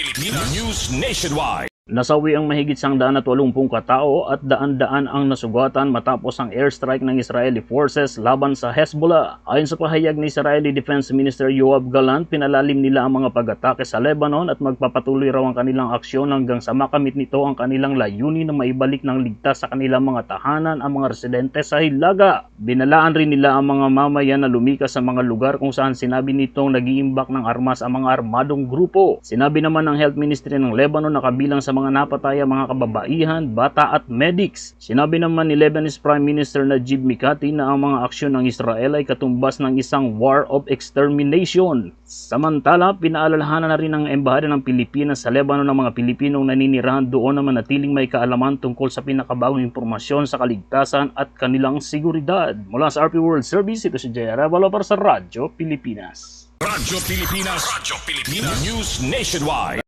News Nationwide. Nasawi ang mahigit sang daan at walumpung katao at daan-daan ang nasugatan matapos ang airstrike ng Israeli forces laban sa Hezbollah. Ayon sa pahayag ni Israeli Defense Minister Yoav Gallant, pinalalim nila ang mga pag-atake sa Lebanon at magpapatuloy raw ang kanilang aksyon hanggang sa makamit nito ang kanilang layunin na maibalik ng ligtas sa kanilang mga tahanan ang mga residente sa Hilaga. Binalaan rin nila ang mga mamayan na lumikas sa mga lugar kung saan sinabi nitong nagiimbak ng armas ang mga armadong grupo. Sinabi naman ng Health Ministry ng Lebanon na kabilang sa mga napatay ang mga kababaihan, bata at medics. Sinabi naman ni Lebanese Prime Minister Najib Mikati na ang mga aksyon ng Israel ay katumbas ng isang war of extermination. Samantala, pinaalalahanan na rin ng Embahada ng Pilipinas sa Lebanon ng mga Pilipinong naninirahan doon na manatiling may kaalaman tungkol sa pinakabagong impormasyon sa kaligtasan at kanilang seguridad. Mula sa RP World Service, ito si Jay Arevalo para sa Radyo Pilipinas. Radyo Pilipinas. Radyo Pilipinas News Nationwide.